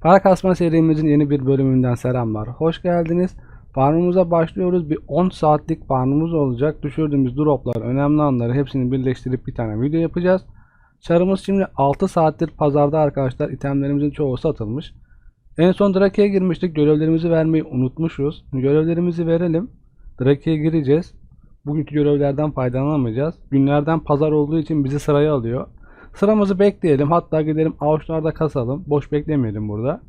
Para kasma serimizin yeni bir bölümünden selamlar. Hoş geldiniz. Farmımıza başlıyoruz. Bir 10 saatlik farmımız olacak. Düşürdüğümüz droplar, önemli anları hepsini birleştirip bir tane video yapacağız. Çarımız şimdi 6 saattir pazarda arkadaşlar. İtemlerimizin çoğu satılmış. En son Drake'ye girmiştik. Görevlerimizi vermeyi unutmuşuz. Görevlerimizi verelim. Drake'ye gireceğiz. Bugünkü görevlerden faydalanamayacağız. Günlerden pazar olduğu için bizi sıraya alıyor. Sıramızı bekleyelim. Hatta gidelim avuçlarda kasalım. Boş beklemeyelim burada.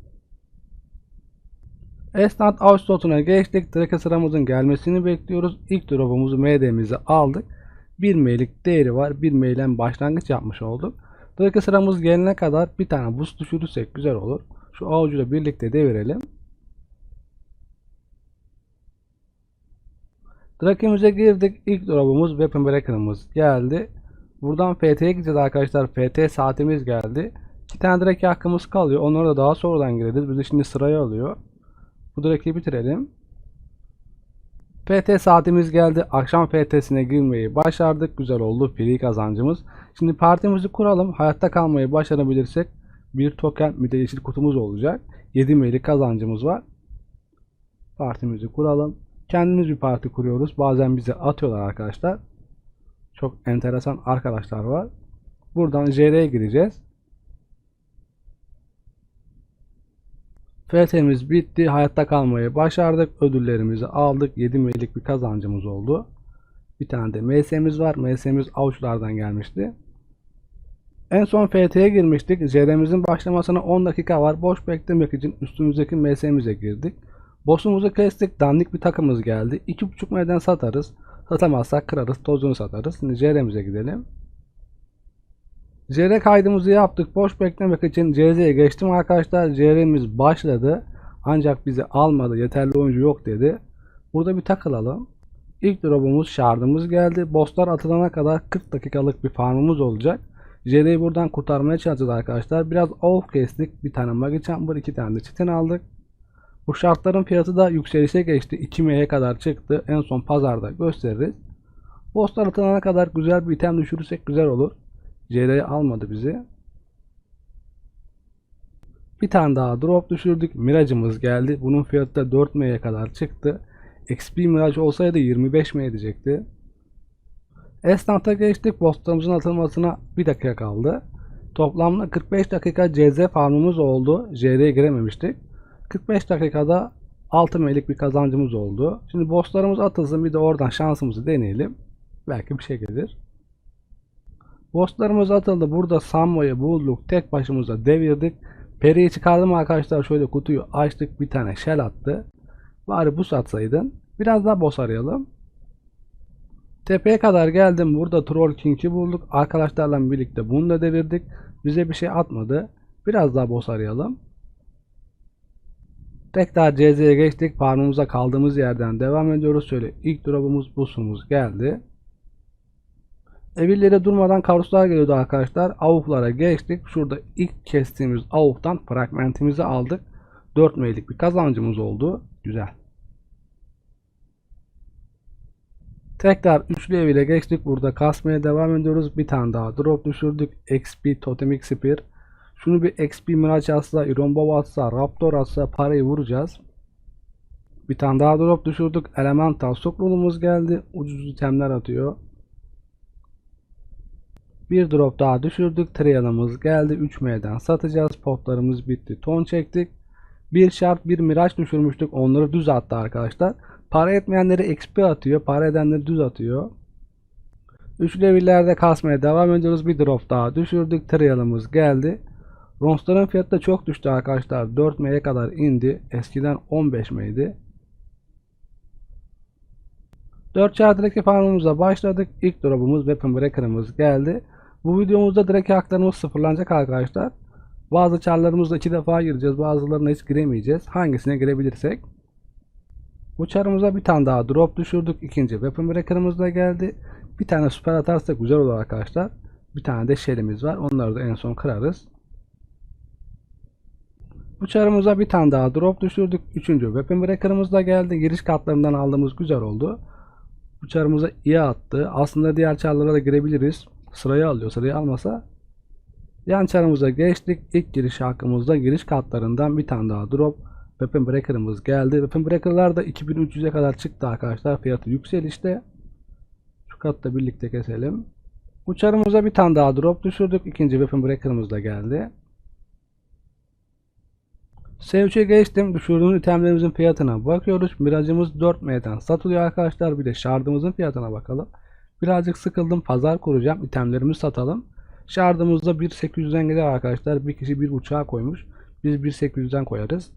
Esnaf avuç slotuna geçtik. Drake sıramızın gelmesini bekliyoruz. İlk drop'umuzu MD'mizi aldık. 1 meylik değeri var. 1 meylen başlangıç yapmış olduk. Drake sıramız gelene kadar bir tane boost düşürürsek güzel olur. Şu avucuyla birlikte devirelim. Drake'imize girdik. İlk drop'umuz Weapon Breaker'ımız geldi. Buradan FT'ye gideceğiz arkadaşlar. FT saatimiz geldi. İki tane Drake hakkımız kalıyor. Onları da daha sonradan gireriz. Bizi şimdi sıraya alıyor. Bu Drake'i bitirelim. FT saatimiz geldi. Akşam FT'sine girmeyi başardık. Güzel oldu. Free kazancımız. Şimdi partimizi kuralım. Hayatta kalmayı başarabilirsek bir token bir de yeşil kutumuz olacak. 7 meylik kazancımız var. Partimizi kuralım. Kendimiz bir parti kuruyoruz. Bazen bize atıyorlar arkadaşlar. Çok enteresan arkadaşlar var. Buradan JR'ye gireceğiz. FT'miz bitti. Hayatta kalmayı başardık. Ödüllerimizi aldık. 7 meylik bir kazancımız oldu. Bir tane de MS'miz var. MS'miz avuçlardan gelmişti. En son FT'ye girmiştik. JR'mizin başlamasına 10 dakika var. Boş beklemek için üstümüzdeki MS'mize girdik. Boss'umuzu kestik. Dandik bir takımız geldi. 2.5 meydan satarız. Satamazsak kırarız. Tozunu satarız. Şimdi JR'mize gidelim. JR kaydımızı yaptık. Boş beklemek için CZ'ye geçtim arkadaşlar. JR'miz başladı. Ancak bizi almadı. Yeterli oyuncu yok dedi. Burada bir takılalım. İlk drop'umuz şardımız geldi. Bosslar atılana kadar 40 dakikalık bir farmımız olacak. JR'yi buradan kurtarmaya çalışacağız arkadaşlar. Biraz off kestik. Bir tane Magi Chamber, iki tane de Chitin aldık. Bu şartların fiyatı da yükselişe geçti. 2 M'ye kadar çıktı. En son pazarda gösteririz. Bosslar atılana kadar güzel bir item düşürürsek güzel olur. JR'yi almadı bizi. Bir tane daha drop düşürdük. Miracımız geldi. Bunun fiyatı da 4 M'ye kadar çıktı. XP Mirage olsaydı 25 M edecekti. Esnafta geçtik. Bosslarımızın atılmasına 1 dakika kaldı. Toplamda 45 dakika CZ farmımız oldu. JR'ye girememiştik. 45 dakikada 6 M'lik bir kazancımız oldu. Şimdi bosslarımız atılsın bir de oradan şansımızı deneyelim. Belki bir şey gelir. Bosslarımız atıldı. Burada Sammo'yu bulduk. Tek başımıza devirdik. Peri'yi çıkardım arkadaşlar. Şöyle kutuyu açtık. Bir tane shell attı. Bari bu satsaydın. Biraz daha boss arayalım. Tepeye kadar geldim. Burada Troll King'i bulduk. Arkadaşlarla birlikte bunu da devirdik. Bize bir şey atmadı. Biraz daha boss arayalım. Tekrar CZ'ye geçtik. Farmımıza kaldığımız yerden devam ediyoruz. Şöyle ilk drop'umuz busumuz geldi. Evillere durmadan karuslar geliyordu arkadaşlar. Avuklara geçtik. Şurada ilk kestiğimiz avuktan fragmentimizi aldık. 4 meylik bir kazancımız oldu. Güzel. Tekrar üçlü ev ile geçtik. Burada kasmaya devam ediyoruz. Bir tane daha drop düşürdük. XP Totemic Spear. Şunu bir XP Mirage atsa, Iron Bow atsa, Raptor atsa parayı vuracağız. Bir tane daha drop düşürdük. Elemental Scroll'umuz geldi. Ucuz itemler atıyor. Bir drop daha düşürdük. Trial'ımız geldi. 3M'den satacağız. Potlarımız bitti. Ton çektik. Bir şart bir miraç düşürmüştük. Onları düz attı arkadaşlar. Para etmeyenleri XP atıyor. Para edenleri düz atıyor. Üçlü levellerde kasmaya devam ediyoruz. Bir drop daha düşürdük. Trial'ımız geldi. Ronsların fiyatı da çok düştü arkadaşlar. 4 M'ye kadar indi. Eskiden 15 M'ydi. 4 çarpıdaki farmımıza başladık. İlk drop'umuz Weapon Breaker'ımız geldi. Bu videomuzda direkt haklarımız sıfırlanacak arkadaşlar. Bazı çarlarımızda iki defa gireceğiz. Bazılarına hiç giremeyeceğiz. Hangisine girebilirsek. Bu çarımıza bir tane daha drop düşürdük. İkinci Weapon Breaker'ımız da geldi. Bir tane süper atarsak güzel olur arkadaşlar. Bir tane de shell'imiz var. Onları da en son kırarız. Bu çarımıza bir tane daha drop düşürdük. Üçüncü Weapon Breaker'ımız da geldi. Giriş katlarından aldığımız güzel oldu. Bu çarımıza iyi attı. Aslında diğer çarlara da girebiliriz. Sırayı alıyor. Sırayı almasa Yan çarımıza geçtik. İlk giriş hakkımızda giriş katlarından bir tane daha drop. Weapon Breaker'ımız geldi. Weapon Breaker'lar da 2300'e kadar çıktı arkadaşlar. Fiyatı yükselişte. Şu katla birlikte keselim. Uçarımıza bir tane daha drop düşürdük. İkinci Weapon Breaker'ımız da geldi. S3'e geçtim. Düşürdüğümüz itemlerimizin fiyatına bakıyoruz. Miracımız 4M'den satılıyor arkadaşlar. Bir de şardımızın fiyatına bakalım. Birazcık sıkıldım. Pazar kuracağım. İtemlerimizi satalım. Şardımızda 1.800'den gider arkadaşlar. Bir kişi bir uçağa koymuş. Biz 1.800'den koyarız.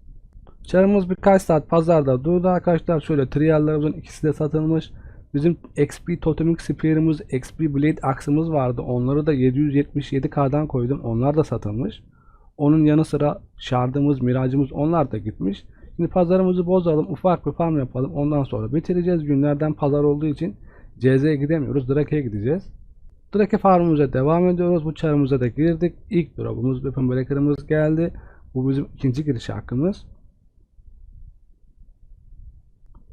Çarımız birkaç saat pazarda durdu arkadaşlar. Şöyle triyallarımızın ikisi de satılmış. Bizim XP Totemik Spear'ımız, XP Blade Axe'ımız vardı. Onları da 777K'dan koydum. Onlar da satılmış. Onun yanı sıra şardımız, miracımız onlar da gitmiş. Şimdi pazarımızı bozalım. Ufak bir farm yapalım. Ondan sonra bitireceğiz. Günlerden pazar olduğu için CZ'ye gidemiyoruz. Drake'ye gideceğiz. Drake farmımıza devam ediyoruz. Bu çarımıza da girdik. İlk drop'umuz, Weapon Breaker'ımız geldi. Bu bizim ikinci giriş hakkımız.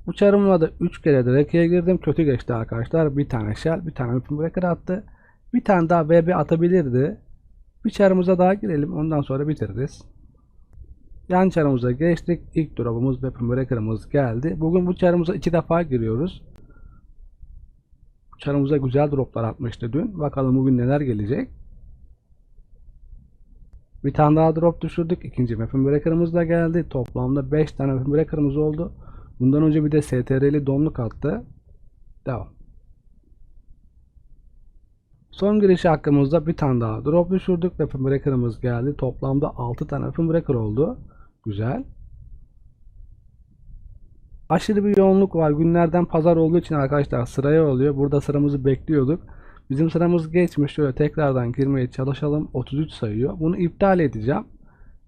Bu çarımla da 3 kere Drake'ye girdim. Kötü geçti arkadaşlar. Bir tane Shell, bir tane Weapon Breaker attı. Bir tane daha VB atabilirdi. Bir çarımıza daha girelim. Ondan sonra bitiririz. Yan çarımıza geçtik. İlk drop'umuz Weapon Breaker'ımız geldi. Bugün bu çarımıza iki defa giriyoruz. Çarımıza güzel droplar atmıştı dün. Bakalım bugün neler gelecek. Bir tane daha drop düşürdük. İkinci Weapon Breaker'ımız da geldi. Toplamda 5 tane Weapon Breaker'ımız oldu. Bundan önce bir de STR'li donluk attı. Devam. Son giriş hakkımızda bir tane daha drop düşürdük. Weapon Breaker'ımız geldi. Toplamda 6 tane Weapon Breaker oldu. Güzel. Aşırı bir yoğunluk var. Günlerden pazar olduğu için arkadaşlar sıraya oluyor. Burada sıramızı bekliyorduk. Bizim sıramız geçmiş. Şöyle tekrardan girmeye çalışalım. 33 sayıyor. Bunu iptal edeceğim.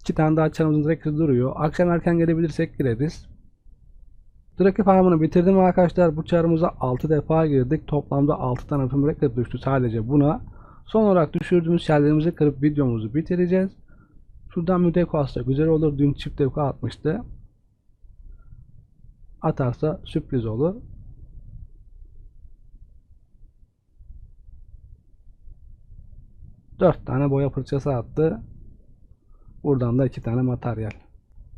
İki tane daha çanımızın direkt duruyor. Akşam erken gelebilirsek gireriz. Draki farmını bitirdim arkadaşlar. Bu çarımıza 6 defa girdik. Toplamda 6 tane Breaker düştü sadece buna. Son olarak düşürdüğümüz şerlerimizi kırıp videomuzu bitireceğiz. Şuradan müdeko atsa güzel olur. Dün çift deko atmıştı. Atarsa sürpriz olur. Dört tane boya fırçası attı. Buradan da iki tane materyal.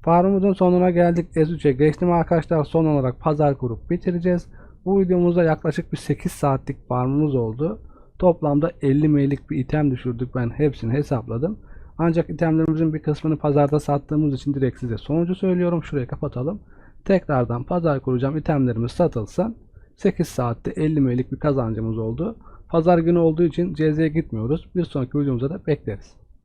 Farmımızın sonuna geldik. S3'e geçtim arkadaşlar. Son olarak pazar kurup bitireceğiz. Bu videomuzda yaklaşık bir 8 saatlik farmımız oldu. Toplamda 50 meylik bir item düşürdük. Ben hepsini hesapladım. Ancak itemlerimizin bir kısmını pazarda sattığımız için direkt size sonucu söylüyorum. Şurayı kapatalım. Tekrardan pazar kuracağım. İtemlerimiz satılsa 8 saatte 50 meylik bir kazancımız oldu. Pazar günü olduğu için CZ'ye gitmiyoruz. Bir sonraki videomuzda da bekleriz.